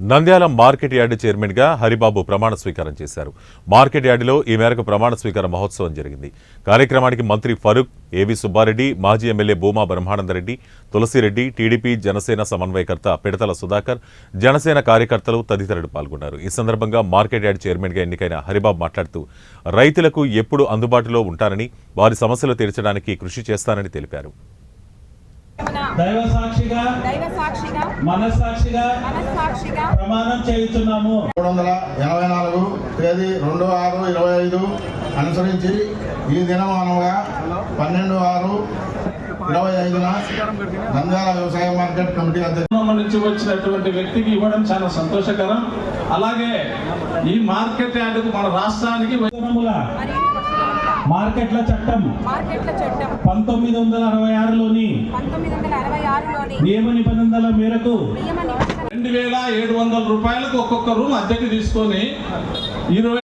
Nandyal market yard చైర్మన్గా హరిబాబు ప్రమాణ స్వీకారం చేశారు. మార్కెట్ యార్డులో ఈ మేరకు ప్రమాణ స్వీకార మహోత్సవం జరిగింది. కార్యక్రమానికి మంత్రి ఫరూక్ ఏవి సుబ్బారెడ్డి మాజీ ఎమ్మెల్యే భూమా బ్రహ్మానందరెడ్డి తులసిరెడ్డి టీడీపీ జనసేన సమన్వయకర్త పిడతల సుధాకర్ జనసేన కార్యకర్తలు తదితరులు పాల్గొన్నారు. ఈ సందర్భంగా మార్కెట్ యార్డ్ చైర్మన్గా ఎన్నికైన హరిబాబు మాట్లాడుతూ రైతులకు ఎప్పుడు అందుబాటులో ఉంటానని వారి సమస్యలు తీర్చడానికి కృషి చేస్తానని తెలిపారు. దైవ సాక్షిగా దైవ సాక్షిగా మనస్సాక్షిగా మనస్సాక్షిగా ప్రమాణం చేయుచున్నాము. మూడు వందల ఎనభై నాలుగు తేదీ రెండు ఆరు ఇరవై ఐదు అనుసరించి ఈ దినమానముగా పన్నెండు ఆరు ఇరవై ఐదున నంద్యాల వ్యవసాయ మార్కెట్ కమిటీ అధ్యక్షుడు కుటుంబం నుంచి వచ్చినటువంటి వ్యక్తికి ఇవ్వడం చాలా సంతోషకరం. అలాగే ఈ మార్కెట్ యార్డుకు మన రాష్ట్రానికి మార్కెట్ల చట్టం. మార్కెట్ల చట్టం. పంతొమ్మిది వందల అరవై ఆరులోని పంతొమ్మిది వందల అరవై ఆరులోని నియమ నిబంధనల మేరకు నియమ నిబంధన రెండు వేల ఏడు వందల రూపాయలకు ఒక్కొక్క రూమ్ అద్దెకి తీసుకొని ఇరవై